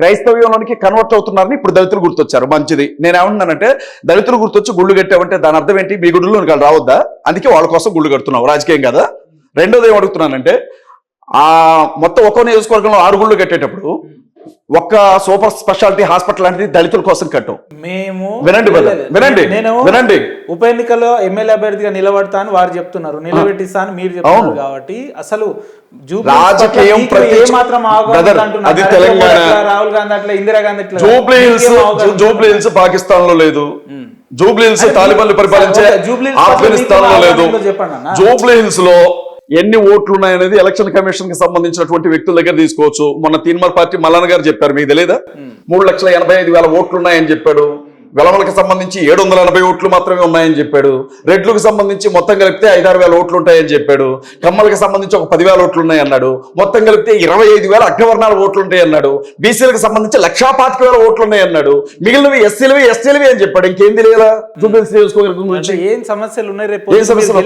క్రైస్తవ్యంలోనికి convert అవుతున్నారని ఇప్పుడు దళితులు గుర్తొచ్చారు. మంచిది. నేను ఏమంటున్నానంటే దళితులు గుర్తొచ్చి గుళ్ళు కట్టామంటే దాని అర్థం ఏంటి? మీ గుడిలో వాళ్ళు రావద్దా? అందుకే వాళ్ళ కోసం గుళ్ళు కడుతున్నావు. రాజకీయం కదా? రెండోది ఏం అడుగుతున్నానంటే ఆ మొత్తం ఒక్కో నియోజకవర్గంలో ఆరు గుళ్ళు కట్టేటప్పుడు ఒక్క సూపర్ స్పెషాలిటీ హాస్పిటల్ లాంటిది దళితుల కోసం కట్టాం మేము వినండి వినండి, నేను వినండి. ఉప ఎన్నికల్లో ఎమ్మెల్యే అభ్యర్థిగా నిలబడతా అని వారు చెప్తున్నారు నిలబెట్టిస్తా అని మీరు చెప్తున్నారు. కాబట్టి అసలు రాజకీయం మాత్రం? అది తెలంగాణ. రాహుల్ గాంధీ అట్లా ఇందిరా గాంధీ అట్లా జూబ్లీ హిల్స్ జూబ్లీ హిల్స్ పాకిస్తాన్లో లేదు జూబ్లీ హిల్స్ తాలిబాన్లు పరిపాలించే ఆఫ్ఘనిస్తాన్లో లేదు. జూబ్లీ హిల్స్లో ఎన్ని ఓట్లు ఉన్నాయనేది ఎలక్షన్ కమిషన్కి సంబంధించినటువంటి వ్యక్తుల దగ్గర తీసుకోవచ్చు. మొన్న తీన్మార్ పార్టీ మల్లన్న గారు చెప్పారు మీకు తెలియదా మూడు లక్షల ఎనభై ఐదు వేల ఓట్లు ఉన్నాయని చెప్పాడు. వెలమలకు సంబంధించి ఏడు వందల ఎనభై ఓట్లు మాత్రమే ఉన్నాయని చెప్పాడు. రెడ్లకు సంబంధించి మొత్తం కలిపితే ఐదారు వేల ఓట్లు ఉంటాయని చెప్పాడు. కమ్మలకు సంబంధించి ఒక పదివేల ఓట్లు ఉన్నాయి అన్నాడు మొత్తం కలిపితే ఇరవై ఐదు వేల అగ్రవర్ణాల ఓట్లు ఉంటాయి అన్నాడు బీసీలకు సంబంధించి లక్షా పాతిక వేల ఓట్లు ఉన్నాయి అన్నాడు మిగిలినవి ఎస్సీలవి ఎస్టీలవి అని చెప్పాడు. ఇంకేం తెలియదా జూబ్లీస్ నియోజకవర్గం అంటే గురించి ఏం సమస్యలు ఉన్నాయి రేపు ఏం సమస్యలు?